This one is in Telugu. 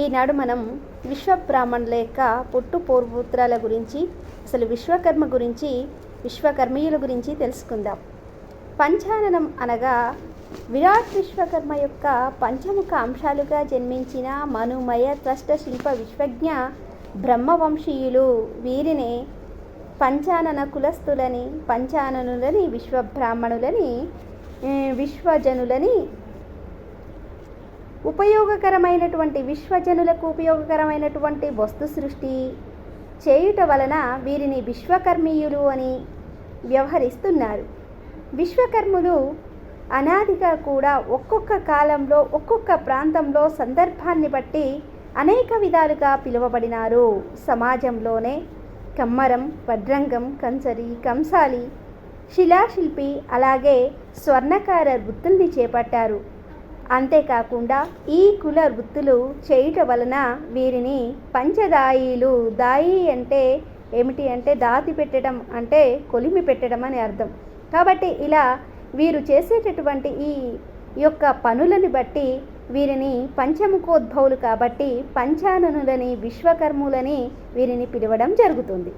ఈనాడు మనం విశ్వబ్రాహ్మణుల యొక్క పుట్టు పూర్వపుత్రాల గురించి అసలు విశ్వకర్మ గురించి విశ్వకర్మీయుల గురించి తెలుసుకుందాం. పంచాననం అనగా విరాట్ విశ్వకర్మ యొక్క పంచముఖ అంశాలుగా జన్మించిన మనుమయ త్రష్ట శిల్ప విశ్వజ్ఞ బ్రహ్మవంశీయులు. వీరిని పంచానన కులస్థులని పంచాననులని విశ్వబ్రాహ్మణులని విశ్వజనులని ఉపయోగకరమైనటువంటి విశ్వజనులకు ఉపయోగకరమైనటువంటి వస్తు సృష్టి చేయుట వలన వీరిని విశ్వకర్మీయులు అని వ్యవహరిస్తున్నారు. విశ్వకర్ములు అనాదిగా కూడా ఒక్కొక్క కాలంలో ఒక్కొక్క ప్రాంతంలో సందర్భాన్ని బట్టి అనేక విధాలుగా పిలువబడినారు. సమాజంలోనే కమ్మరం వడ్రంగం కంచరి కంసాలి శిలాశిల్పి అలాగే స్వర్ణకార వృత్తుల్ని చేపట్టారు. అంతేకాకుండా ఈ కుల వృత్తులు చేయుట వలన వీరిని పంచదాయిలు దాయి అంటే ఏమిటి అంటే దాతి పెట్టడం అంటే కొలిమి పెట్టడం అని అర్థం. కాబట్టి ఇలా వీరు చేసేటటువంటి ఈ యొక్క పనులను బట్టి వీరిని పంచముఖోద్భవులు కాబట్టి పంచాననులని విశ్వకర్ములని వీరిని పిలవడం జరుగుతుంది.